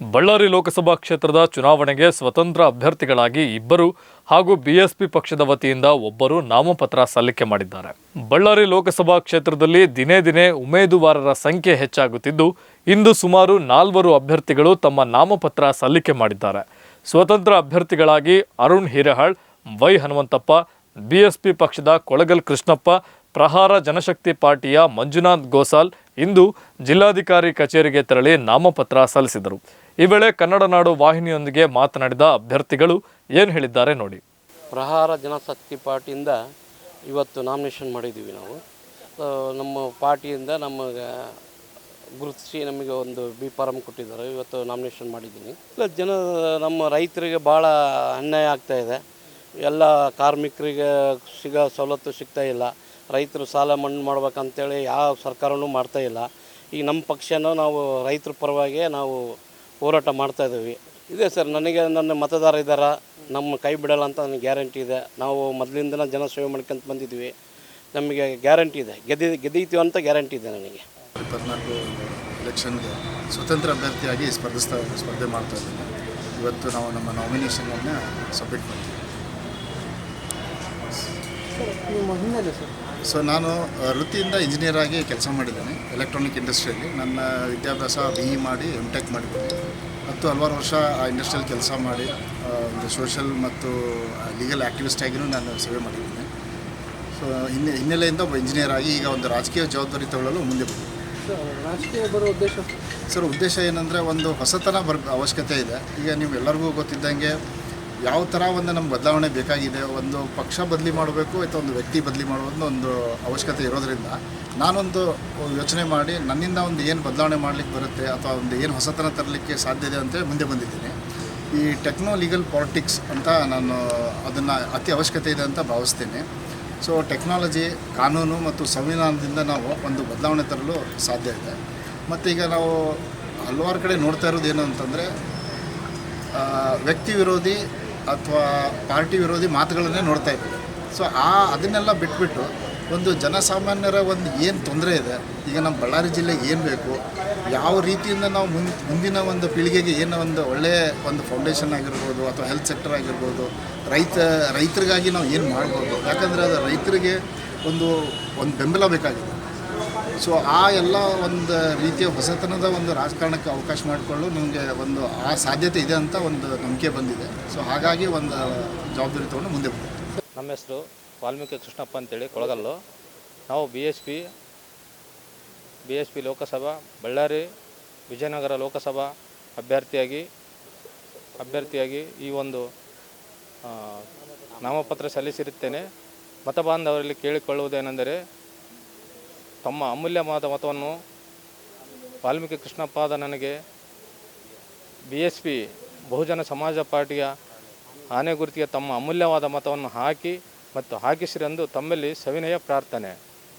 ಬಳ್ಳಾರಿ ಲೋಕಸಭಾ ಕ್ಷೇತ್ರದ ಚುನಾವಣೆಗೆ ಸ್ವತಂತ್ರ ಅಭ್ಯರ್ಥಿಗಳಾಗಿ ಇಬ್ಬರು ಹಾಗೂ ಬಿಎಸ್ಪಿ ಪಕ್ಷದ ವತಿಯಿಂದ ಒಬ್ಬರು ನಾಮಪತ್ರ ಸಲ್ಲಿಕೆ ಮಾಡಿದ್ದಾರೆ. ಬಳ್ಳಾರಿ ಲೋಕಸಭಾ ಕ್ಷೇತ್ರದಲ್ಲಿ ದಿನೇ ದಿನೇ ಉಮೇದುವಾರರ ಸಂಖ್ಯೆ ಹೆಚ್ಚಾಗುತ್ತಿದ್ದು, ಇಂದು ಸುಮಾರು ನಾಲ್ವರು ಅಭ್ಯರ್ಥಿಗಳು ತಮ್ಮ ನಾಮಪತ್ರ ಸಲ್ಲಿಕೆ ಮಾಡಿದ್ದಾರೆ. ಸ್ವತಂತ್ರ ಅಭ್ಯರ್ಥಿಗಳಾಗಿ ಅರುಣ್ ಹಿರೇಹಾಳ್, ವೈ ಹನುಮಂತಪ್ಪ, ಬಿಎಸ್ಪಿ ಪಕ್ಷದ ಕೊಳಗಲ್ ಕೃಷ್ಣಪ್ಪ ಪ್ರಹಾರ ಜನಶಕ್ತಿ ಪಾರ್ಟಿಯ ಮಂಜುನಾಥ್ ಗೋಸಾಲ್ ಇಂದು ಜಿಲ್ಲಾಧಿಕಾರಿ ಕಚೇರಿಗೆ ತೆರಳಿ ನಾಮಪತ್ರ ಸಲ್ಲಿಸಿದರು. ಈ ವೇಳೆ ಕನ್ನಡ ನಾಡು ವಾಹಿನಿಯೊಂದಿಗೆ ಮಾತನಾಡಿದ ಅಭ್ಯರ್ಥಿಗಳು ಏನು ಹೇಳಿದ್ದಾರೆ ನೋಡಿ. ಪ್ರಹಾರ ಜನಶಕ್ತಿ ಪಾರ್ಟಿಯಿಂದ ಇವತ್ತು ನಾಮಿನೇಷನ್ ಮಾಡಿದ್ದೀವಿ ನಾವು. ನಮ್ಮ ಪಾರ್ಟಿಯಿಂದ ನಮಗೆ ಗುರುತಿಸಿ ನಮಗೆ ಒಂದು ಬಿ ಫಾರಮ್ ಕೊಟ್ಟಿದ್ದಾರೆ. ಇವತ್ತು ನಾಮಿನೇಷನ್ ಮಾಡಿದ್ದೀನಿ. ಇಲ್ಲ, ಜನ ನಮ್ಮ ರೈತರಿಗೆ ಭಾಳ ಅನ್ಯಾಯ ಆಗ್ತಾ ಇದೆ. ಎಲ್ಲ ಕಾರ್ಮಿಕರಿಗೆ ಸಿಗೋ ಸವಲತ್ತು ಸಿಗ್ತಾ ಇಲ್ಲ. ರೈತರು ಸಾಲ ಮಣ್ಣು ಮಾಡ್ಬೇಕಂತೇಳಿ ಯಾವ ಸರ್ಕಾರನೂ ಮಾಡ್ತಾ ಇಲ್ಲ. ಈಗ ನಮ್ಮ ಪಕ್ಷನೂ ನಾವು ರೈತರ ಪರವಾಗಿ ನಾವು ಹೋರಾಟ ಮಾಡ್ತಾ ಇದ್ದೀವಿ. ಇದೆ ಸರ್, ನನಗೆ ನನ್ನ ಮತದಾರ ಇದ್ದಾರ? ನಮ್ಮ ಕೈ ಬಿಡಲ್ಲ ಅಂತ ನನಗೆ ಗ್ಯಾರಂಟಿ ಇದೆ. ನಾವು ಮೊದಲಿಂದನ ಜನ ಸೇವೆ ಮಾಡ್ಕೊಂತ ಬಂದಿದ್ವಿ ನಮಗೆ ಗ್ಯಾರಂಟಿ ಇದೆ. ಗೆದ್ದಿ ಗೆದ್ದೀತೀವಿ ಅಂತ ಗ್ಯಾರಂಟಿ ಇದೆ ನನಗೆ. ಇಪ್ಪತ್ನಾಲ್ಕು ಎಲೆಕ್ಷನ್ಗೆ ಸ್ವತಂತ್ರ ಅಭ್ಯರ್ಥಿಯಾಗಿ ಸ್ಪರ್ಧಿಸ್ತಾ, ಸ್ಪರ್ಧೆ ಮಾಡ್ತಾ ಇದ್ದೀನಿ. ಇವತ್ತು ನಾವು ನಮ್ಮ ನಾಮಿನೇಷನನ್ನು ಸಬ್ಮಿಟ್ ಮಾಡ್ತೀವಿ. ಸೊ ನಾನು ವೃತ್ತಿಯಿಂದ ಇಂಜಿನಿಯರ್ ಆಗಿ ಕೆಲಸ ಮಾಡಿದ್ದೇನೆ ಎಲೆಕ್ಟ್ರಾನಿಕ್ ಇಂಡಸ್ಟ್ರಿಯಲ್ಲಿ ನನ್ನ ವಿದ್ಯಾಭ್ಯಾಸ ಬಿ ಇ ಮಾಡಿ ಎಂ ಟೆಕ್ ಮಾಡಿದ್ದೇನೆ. ಹತ್ತು ಹಲವಾರು ವರ್ಷ ಆ ಇಂಡಸ್ಟ್ರಿಯಲ್ಲಿ ಕೆಲಸ ಮಾಡಿ ಒಂದು ಸೋಷಲ್ ಮತ್ತು ಲೀಗಲ್ ಆ್ಯಕ್ಟಿವಿಸ್ಟ್ ಆಗಿಯೂ ನಾನು ಸೇವೆ ಮಾಡಿದ್ದೇನೆ. ಸೊ ಹಿನ್ನೆ ಹಿನ್ನೆಲೆಯಿಂದ ಒಬ್ಬ ಇಂಜಿನಿಯರ್ ಆಗಿ ಈಗ ಒಂದು ರಾಜಕೀಯ ಜವಾಬ್ದಾರಿ ತಗೊಳ್ಳಲು ಮುಂದೆ ರಾಜಕೀಯ ಬರೋ ಉದ್ದೇಶ? ಸರ್ ಉದ್ದೇಶ ಏನಂದರೆ ಒಂದು ಹೊಸತನ ಬರ ಅವಶ್ಯಕತೆ ಇದೆ. ಈಗ ನೀವು ಎಲ್ಲರಿಗೂ ಗೊತ್ತಿದ್ದಂಗೆ ಯಾವ ಥರ ಒಂದು ನಮ್ಮ ಬದಲಾವಣೆ ಬೇಕಾಗಿದೆ, ಒಂದು ಪಕ್ಷ ಬದಲಿ ಮಾಡಬೇಕು ಅಥವಾ ಒಂದು ವ್ಯಕ್ತಿ ಬದಲಿ ಮಾಡೋದು ಒಂದು ಅವಶ್ಯಕತೆ ಇರೋದರಿಂದ ನಾನೊಂದು ಯೋಚನೆ ಮಾಡಿ ನನ್ನಿಂದ ಒಂದು ಏನು ಬದಲಾವಣೆ ಮಾಡಲಿಕ್ಕೆ ಬರುತ್ತೆ ಅಥವಾ ಒಂದು ಏನು ಹೊಸತನ ತರಲಿಕ್ಕೆ ಸಾಧ್ಯ ಇದೆ ಅಂತೇಳಿ ಮುಂದೆ ಬಂದಿದ್ದೀನಿ. ಈ ಟೆಕ್ನೋ ಲೀಗಲ್ ಪಾಲಿಟಿಕ್ಸ್ ಅಂತ ನಾನು ಅದನ್ನು ಅತಿ ಅವಶ್ಯಕತೆ ಇದೆ ಅಂತ ಭಾವಿಸ್ತೀನಿ. ಸೊ ಟೆಕ್ನಾಲಜಿ ಕಾನೂನು ಮತ್ತು ಸಂವಿಧಾನದಿಂದ ನಾವು ಒಂದು ಬದಲಾವಣೆ ತರಲು ಸಾಧ್ಯ ಇದೆ. ಮತ್ತು ಈಗ ನಾವು ಹಲವಾರು ಕಡೆ ನೋಡ್ತಾ ಇರೋದು ಏನು ಅಂತಂದರೆ ವ್ಯಕ್ತಿ ವಿರೋಧಿ ಅಥವಾ ಪಾರ್ಟಿ ವಿರೋಧಿ ಮಾತುಗಳನ್ನೇ ನೋಡ್ತಾ ಇದ್ವಿ. ಸೊ ಆ ಅದನ್ನೆಲ್ಲ ಬಿಟ್ಬಿಟ್ಟು ಒಂದು ಜನಸಾಮಾನ್ಯರ ಒಂದು ಏನು ತೊಂದರೆ ಇದೆ, ಈಗ ನಮ್ಮ ಬಳ್ಳಾರಿ ಜಿಲ್ಲೆಗೆ ಏನು ಬೇಕು, ಯಾವ ರೀತಿಯಿಂದ ನಾವು ಮುನ್ ಮುಂದಿನ ಒಂದು ಪೀಳಿಗೆಗೆ ಏನು ಒಂದು ಒಳ್ಳೆಯ ಒಂದು ಫೌಂಡೇಶನ್ ಆಗಿರ್ಬೋದು ಅಥವಾ ಹೆಲ್ತ್ ಸೆಕ್ಟರ್ ಆಗಿರ್ಬೋದು, ರೈತ, ರೈತರಿಗಾಗಿ ನಾವು ಏನು ಮಾಡ್ಬೋದು, ಯಾಕಂದರೆ ಅದು ರೈತರಿಗೆ ಒಂದು ಒಂದು ಬೆಂಬಲ ಬೇಕಾಗಿದೆ. ಸೊ ಆ ಎಲ್ಲ ಒಂದು ರೀತಿಯ ಹೊಸತನದ ಒಂದು ರಾಜಕಾರಣಕ್ಕೆ ಅವಕಾಶ ಮಾಡಿಕೊಳ್ಳಲು ನಿಮಗೆ ಒಂದು ಆ ಸಾಧ್ಯತೆ ಇದೆ ಅಂತ ಒಂದು ನಂಬಿಕೆ ಬಂದಿದೆ. ಸೊ ಹಾಗಾಗಿ ಒಂದು ಜವಾಬ್ದಾರಿ ತೊಗೊಂಡು ಮುಂದೆ ಬಂದಿದೆ ನಮ್ಮ ಹೆಸರು ವಾಲ್ಮೀಕಿ ಕೃಷ್ಣಪ್ಪ ಅಂತೇಳಿ, ಕೊಳಗಲ್ಲು. ನಾವು B S P B S P Lok Sabha, Ballari, Vijayanagara Lok Sabha ಅಭ್ಯರ್ಥಿಯಾಗಿ ಅಭ್ಯರ್ಥಿಯಾಗಿ ಈ ಒಂದು ನಾಮಪತ್ರ ಸಲ್ಲಿಸಿರುತ್ತೇನೆ. ಮತಬಾಂಧವರಲ್ಲಿ ಕೇಳಿಕೊಳ್ಳುವುದೇನೆಂದರೆ ತಮ್ಮ ಅಮೂಲ್ಯವಾದ ಮತವನ್ನು ವಾಲ್ಮೀಕಿ ಕೃಷ್ಣಪ್ಪಾದ ನನಗೆ ಬಿ ಎಸ್ ಪಿ ಬಹುಜನ ಸಮಾಜ ಪಾರ್ಟಿಯ ಆನೆ ಗುರುತಿಗೆ ತಮ್ಮ ಅಮೂಲ್ಯವಾದ ಮತವನ್ನು ಹಾಕಿ ಮತ್ತು ಹಾಕಿಸಿರೆಂದು ತಮ್ಮಲ್ಲಿ ಸವಿನಯ ಪ್ರಾರ್ಥನೆ.